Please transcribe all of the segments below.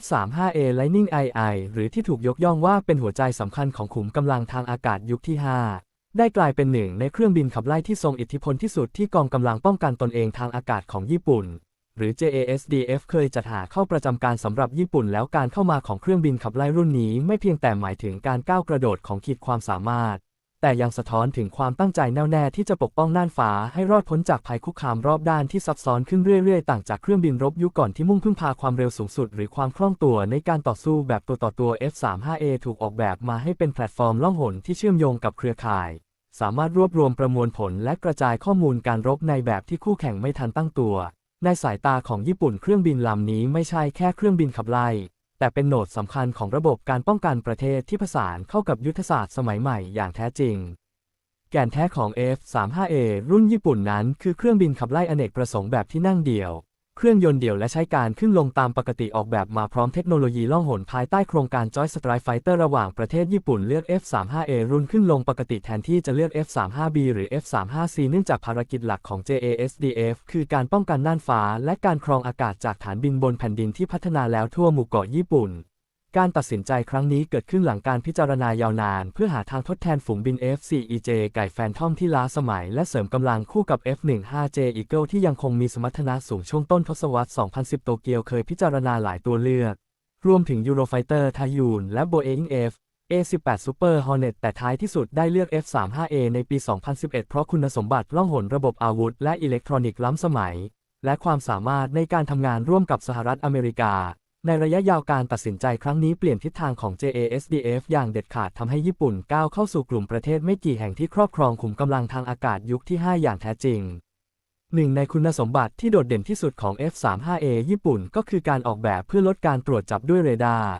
F-35A Lightning II หรือที่ถูกยกย่องว่าเป็นหัวใจสำคัญของขุมกำลังทางอากาศยุคที่ 5 ได้กลายเป็นหนึ่งในเครื่องบินขับไล่ที่ทรงอิทธิพลที่สุดที่กองกำลังป้องกันตนเองทางอากาศของญี่ปุ่น หรือ JASDF เคยจัดหาเข้าประจำการสำหรับญี่ปุ่นแล้วการเข้ามาของเครื่องบินขับไล่รุ่นนี้ ไม่เพียงแต่หมายถึงการก้าวกระโดดของขีดความสามารถ แต่ยังสะท้อนถึงความตั้งใจแน่วแน่ที่จะปกป้องน่านฟ้าให้รอดพ้นจากภัยคุกคามรอบด้านที่ซับซ้อนขึ้นเรื่อยๆ ต่างจากเครื่องบินรบยุคก่อนที่มุ่งพึ่งพาความเร็วสูงสุด หรือความคล่องตัวในการต่อสู้แบบตัวต่อตัว F-35A ถูกออกแบบมาให้เป็นแพลตฟอร์มล่องหนที่เชื่อมโยงกับเครือข่าย สามารถรวบรวมประมวลผลและกระจายข้อมูลการรบในแบบที่คู่แข่งไม่ทันตั้งตัว ในสายตาของญี่ปุ่นเครื่องบินลำนี้ไม่ใช่แค่เครื่องบินขับไล่ แต่เป็นโหนดสำคัญของระบบการป้องกันประเทศที่ผสานเข้ากับยุทธศาสตร์สมัยใหม่อย่างแท้จริง แก่นแท้ของ F-35A รุ่นญี่ปุ่นนั้นคือเครื่องบินขับไล่อเนกประสงค์แบบที่นั่งเดี่ยว เครื่องยนต์เดี่ยวและใช้การขึ้นลงตามปกติออกแบบมาพร้อมเทคโนโลยีล่องหนภายใต้โครงการ Joint Strike Fighter ระหว่างประเทศญี่ปุ่นเลือก F-35A รุ่นขึ้นลงปกติแทนที่จะเลือก F-35B หรือ F-35C เนื่องจากภารกิจหลักของ JASDF คือการป้องกันน่านฟ้า และการครองอากาศจากฐานบินบนแผ่นดินที่พัฒนาแล้วทั่วหมู่เกาะญี่ปุ่น การตัดสินใจครั้งนี้เกิดขึ้นหลังการพิจารณายาวนาน เพื่อหาทางทดแทนฝูงบิน F4EJ ไก่แฟนทอมที่ล้าสมัย และเสริมกำลังคู่กับ F15J Eagle ที่ยังคงมีสมรรถนะสูงช่วงต้นทศวรรษ 2010 โตเกียวเคยพิจารณาหลายตัวเลือก รวมถึง Eurofighter ทายูนและ Boeing F A18 Super Hornet แต่ท้ายที่สุดได้เลือก F35A ในปี 2011 เพราะคุณสมบัติล่องหนระบบอาวุธ และอิเล็กทรอนิกส์ล้ำสมัย และความสามารถในการทำงานร่วมกับสหรัฐอเมริกา ในระยะยาวการตัดสินใจครั้งนี้เปลี่ยนทิศทางของ JASDF อย่างเด็ดขาดทำให้ญี่ปุ่นก้าวเข้าสู่กลุ่มประเทศไม่กี่แห่งที่ครอบครองขุมกำลังทางอากาศยุคที่ 5 อย่างแท้จริงหนึ่งในคุณสมบัติที่โดดเด่นที่สุดของ F35A ญี่ปุ่นก็คือการออกแบบเพื่อลดการตรวจจับด้วยเรดาร์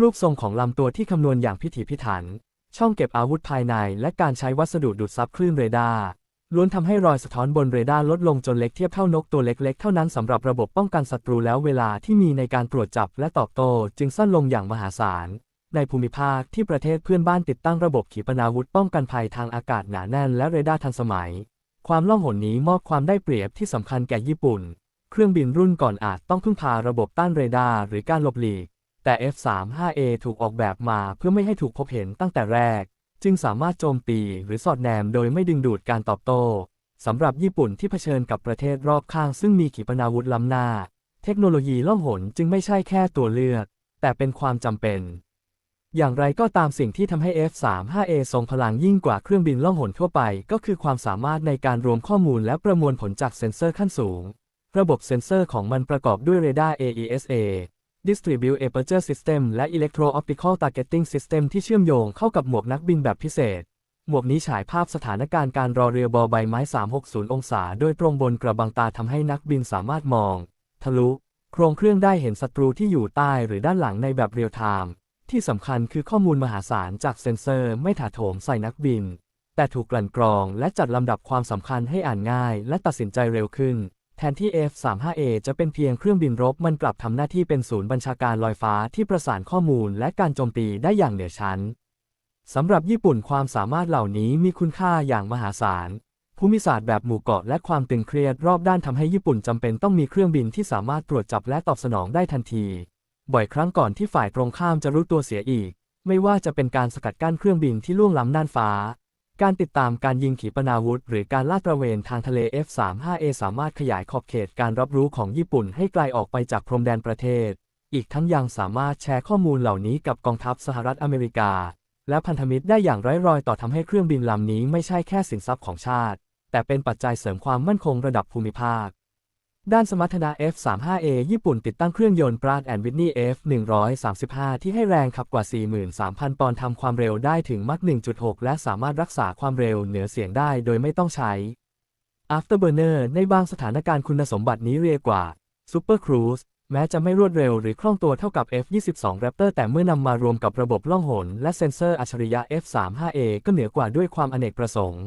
รูปทรงของลำตัวที่คำนวณอย่างพิถีพิถัน ช่องเก็บอาวุธภายในและการใช้วัสดุดูดซับคลื่นเรดาร์ ล้วนทำให้รอยสะท้อนบนเรดาร์ลดลงจนเล็กเทียบเท่านกตัวเล็กๆ เท่านั้นสำหรับระบบป้องกันศัตรูแล้วเวลาที่มีในการตรวจจับและตอบโต้จึงสั้นลงอย่างมหาศาล ในภูมิภาคที่ประเทศเพื่อนบ้านติดตั้งระบบขีปนาวุธป้องกันภัยทางอากาศหนาแน่นและเรดาร์ทันสมัย ความล่องหนนี้มอบความได้เปรียบที่สำคัญแก่ญี่ปุ่น เครื่องบินรุ่นก่อนอาจต้องพึ่งพาระบบต้านเรดาร์หรือการหลบหลีก แต่ F35A ถูกออกแบบมาเพื่อไม่ให้ถูกพบเห็นตั้งแต่แรก จึงสามารถโจมตีหรือสอดแนมโดยไม่ดึงดูดการตอบโต้สำหรับญี่ปุ่นที่เผชิญกับประเทศรอบข้างซึ่งมีขีปนาวุธล้ำหน้า เทคโนโลยีล่องหนจึงไม่ใช่แค่ตัวเลือก แต่เป็นความจำเป็น อย่างไรก็ตามสิ่งที่ทำให้ F35A ทรงพลังยิ่งกว่าเครื่องบินล่องหนทั่วไป ก็คือความสามารถในการรวมข้อมูลและประมวลผลจากเซ็นเซอร์ขั้นสูง ระบบเซ็นเซอร์ของมันประกอบด้วยเรดาร์ AESA Distribute Aperture System และ Electro Optical Targeting System ที่เชื่อมโยงเข้ากับหมวกนักบินแบบพิเศษ หมวกนี้ฉายภาพสถานการณ์การรอเรือบอใบไม้ 360 องศา โดยตรงบนกระบังตาทำให้นักบินสามารถมอง ทะลุ โครงเครื่องได้เห็นศัตรูที่อยู่ใต้หรือด้านหลังในแบบเรียลไทม์ที่สำคัญคือข้อมูลมหาศาลจากเซ็นเซอร์ไม่ถาโถมใส่นักบิน แต่ถูกกลั่นกรองและจัดลำดับความสำคัญให้อ่านง่าย และตัดสินใจเร็วขึ้น แทนที่ F-35A จะเป็นเพียงเครื่องบินรบมันกลับทำหน้าที่เป็นศูนย์บัญชาการลอยฟ้าที่ประสานข้อมูลและการโจมตีได้อย่างเหนือชั้นสำหรับญี่ปุ่นความสามารถเหล่านี้มีคุณค่าอย่างมหาศาล ภูมิศาสตร์แบบหมู่เกาะและความตึงเครียดรอบด้านทำให้ญี่ปุ่นจำเป็นต้องมีเครื่องบินที่สามารถตรวจจับและตอบสนองได้ทันที บ่อยครั้งก่อนที่ฝ่ายตรงข้ามจะรู้ตัวเสียอีก ไม่ว่าจะเป็นการสกัดกั้นเครื่องบินที่ล่วงล้ำน่านฟ้า การติดตามการยิงขีปนาวุธ หรือการลาดตระเวนทางทะเล F-35A สามารถขยายขอบเขตการรับรู้ของญี่ปุ่นให้ไกลออกไปจากพรมแดนประเทศ อีกทั้งยังสามารถแชร์ข้อมูลเหล่านี้กับกองทัพสหรัฐอเมริกา และพันธมิตรได้อย่างไร้รอยต่อทำให้เครื่องบินลำนี้ไม่ใช่แค่สินทรัพย์ของชาติ แต่เป็นปัจจัยเสริมความมั่นคงระดับภูมิภาค ด้านสมรรถนะ F-35A ญี่ปุ่นติดตั้งเครื่องยนต์ Pratt & Whitney F135 ที่ให้แรงขับกว่า 43,000 ปอนด์ทำความเร็วได้ถึงมัค1.6 และสามารถรักษาความเร็วเหนือเสียงได้โดยไม่ต้องใช้ Afterburner ในบางสถานการณ์คุณสมบัตินี้เรียกว่า Super Cruise แม้จะไม่รวดเร็วหรือคล่องตัวเท่ากับ F22 Raptor แต่เมื่อนำมารวมกับระบบล่องหนและเซ็นเซอร์อัจฉริยะ F35A ก็เหนือกว่าด้วยความอเนกประสงค์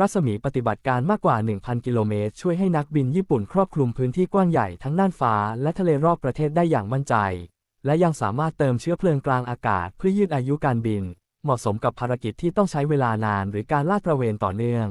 รัศมีปฏิบัติการมากกว่า 1,000 กิโลเมตร ช่วยให้นักบินญี่ปุ่นครอบคลุมพื้นที่กว้างใหญ่ทั้งน่านฟ้าและทะเลรอบประเทศได้อย่างมั่นใจ และยังสามารถเติมเชื้อเพลิงกลางอากาศ เพื่อยืดอายุการบิน เหมาะสมกับภารกิจที่ต้องใช้เวลานาน หรือการลาดตระเวนต่อเนื่อง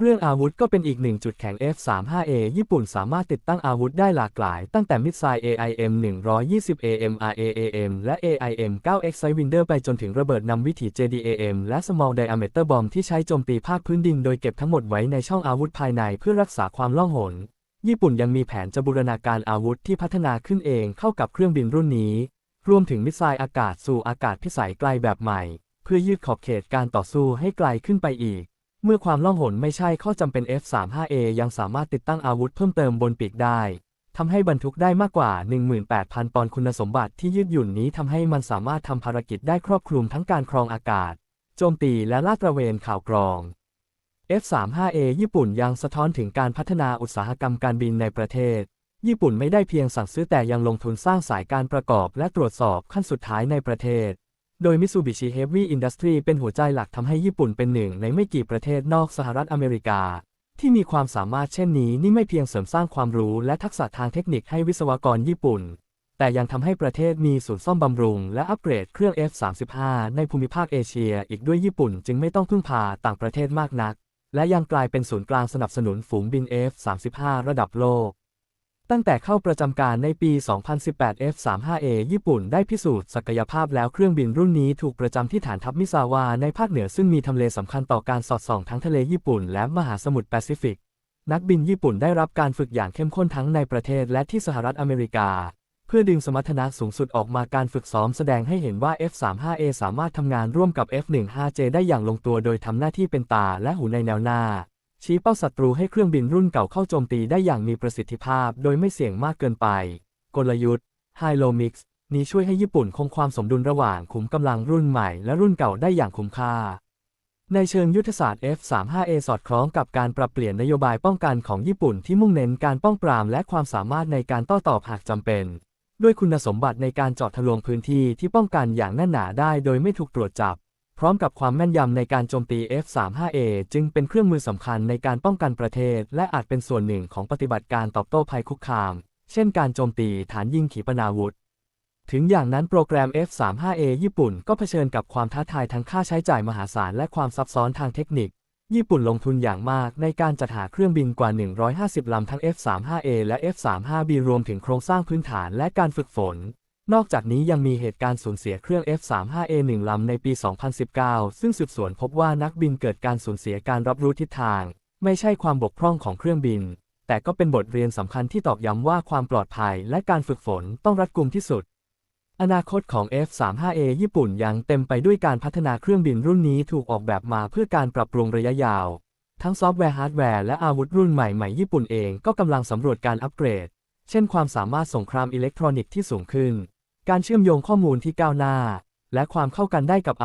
เรื่องอาวุธก็เป็นอีกหนึ่งจุดแข็ง F-35A ญี่ปุ่นสามารถติดตั้งอาวุธได้หลากหลาย ตั้งแต่มิสไซล์ AIM 120 AMRAAM และ AIM 9X Sidewinder ไปจนถึงระเบิดนำวิถี JDAM และ Small Diameter Bomb ที่ใช้โจมตีภาคพื้นดินโดยเก็บทั้งหมดไว้ในช่องอาวุธภายในเพื่อรักษาความล่องหน ญี่ปุ่นยังมีแผนจะบูรณาการอาวุธที่พัฒนาขึ้นเองเข้ากับเครื่องบินรุ่นนี้ รวมถึงมิสไซล์อากาศสู่อากาศพิสัยไกลแบบใหม่ เพื่อยืดขอบเขตการต่อสู้ให้ไกลขึ้นไปอีก เมื่อความล่องหนไม่ใช่ข้อจำเป็น F-35A ยังสามารถติดตั้งอาวุธเพิ่มเติมบนปีกได้ทำให้บรรทุกได้มากกว่า 18,000 ปอนด์คุณสมบัติที่ยืดหยุ่นนี้ทำให้มันสามารถทำภารกิจได้ครอบคลุมทั้งการครองอากาศ โจมตีและลาดตระเวนข่าวกรอง F-35A ญี่ปุ่นยังสะท้อนถึงการพัฒนาอุตสาหกรรมการบินในประเทศ ญี่ปุ่นไม่ได้เพียงสั่งซื้อแต่ยังลงทุนสร้างสายการประกอบและตรวจสอบขั้นสุดท้ายในประเทศ โดย Mitsubishi Heavy Industry เป็นหัวใจหลักทำให้ญี่ปุ่นเป็นหนึ่งในไม่กี่ประเทศนอกสหรัฐอเมริกา ที่มีความสามารถเช่นนี้นี่ไม่เพียงเสริมสร้างความรู้และทักษะทางเทคนิคให้วิศวกรญี่ปุ่น แต่ยังทำให้ประเทศมีศูนย์ซ่อมบำรุง และอัปเกรดเครื่อง F-35 ในภูมิภาคเอเชีย อีกด้วยญี่ปุ่นจึงไม่ต้องพึ่งพาต่างประเทศมากนัก และยังกลายเป็นศูนย์กลางสนับสนุนฝูงบิน F-35 ระดับโลก ตั้งแต่เข้าประจำการในปี 2018 F-35A ญี่ปุ่นได้พิสูจน์ศักยภาพแล้วเครื่องบินรุ่นนี้ถูกประจำที่ฐานทัพมิซาวาในภาคเหนือซึ่งมีทำเลสำคัญต่อการสอดส่องทั้งทะเลญี่ปุ่นและมหาสมุทรแปซิฟิก นักบินญี่ปุ่นได้รับการฝึกอย่างเข้มข้นทั้งในประเทศและที่สหรัฐอเมริกา เพื่อดึงสมรรถนะสูงสุดออกมาการฝึกซ้อมแสดงให้เห็นว่า F-35A สามารถทำงานร่วมกับ F-15J ได้อย่างลงตัวโดยทำหน้าที่เป็นตาและหูในแนวหน้า ชี้เป้าศัตรูให้เครื่องบินรุ่นเก่าเข้าโจมตีได้อย่างมีประสิทธิภาพ โดยไม่เสี่ยงมากเกินไป กลยุทธ์ h i l o Mix นี้ช่วยให้ญี่ปุ่นคงความสมดุลระหว่างขุมกำลังรุ่นใหม่และรุ่นเก่าได้อย่างคุ้มค่า ในเชิงยุทธศาสตร์ F-35A สอดคล้องกับการปรับเปลี่ยนนโยบายป้องกันของญี่ปุ่นที่มุ่งเน้นการป้องปรามและความสามารถในการโต้ตอบหากจำเป็น ด้วยคุณสมบัติในการเจาะทะลวงพื้นที่ที่ป้องกันอย่างแน่นหนาได้โดยไม่ถูกตรวจจับ ร้อมกับความแม่นยำในการโจมตี F-35A จึงเป็นเครื่องมือสำคัญในการป้องกันประเทศ และอาจเป็นส่วนหนึ่งของปฏิบัติการตอบโต้ภัยคุกคาม เช่นการโจมตีฐานยิงขีปนาวุธ ถึงอย่างนั้นโปรแกรม F-35A ญี่ปุ่นก็เผชิญกับความท้าทายทั้งค่าใช้จ่ายมหาศาลและความซับซ้อนทางเทคนิค ญี่ปุ่นลงทุนอย่างมากในการจัดหาเครื่องบินกว่า 150 ลำทั้ง F-35A และ F-35B รวมถึงโครงสร้างพื้นฐานและการฝึกฝน นอกจากนี้ยังมีเหตุการณ์สูญเสียเครื่อง F-35A 1 ลำในปี 2019 ซึ่งสืบสวนพบว่านักบินเกิดการสูญเสียการรับรู้ทิศทาง ไม่ใช่ความบกพร่องของเครื่องบิน แต่ก็เป็นบทเรียนสำคัญที่ตอกย้ำว่าความปลอดภัยและการฝึกฝนต้องรัดกุมที่สุด อนาคตของ F-35A ญี่ปุ่นยังเต็มไปด้วยการพัฒนาเครื่องบินรุ่นนี้ถูกออกแบบมาเพื่อการปรับปรุงระยะยาว ทั้งซอฟต์แวร์ฮาร์ดแวร์และอาวุธรุ่นใหม่ๆญี่ปุ่นเองก็กำลังสำรวจการอัปเกรด เช่นความสามารถสงครามอิเล็กทรอนิกส์ที่สูงขึ้น การเชื่อมโยงข้อมูลที่ก้าวหน้า และความเข้ากันได้กับ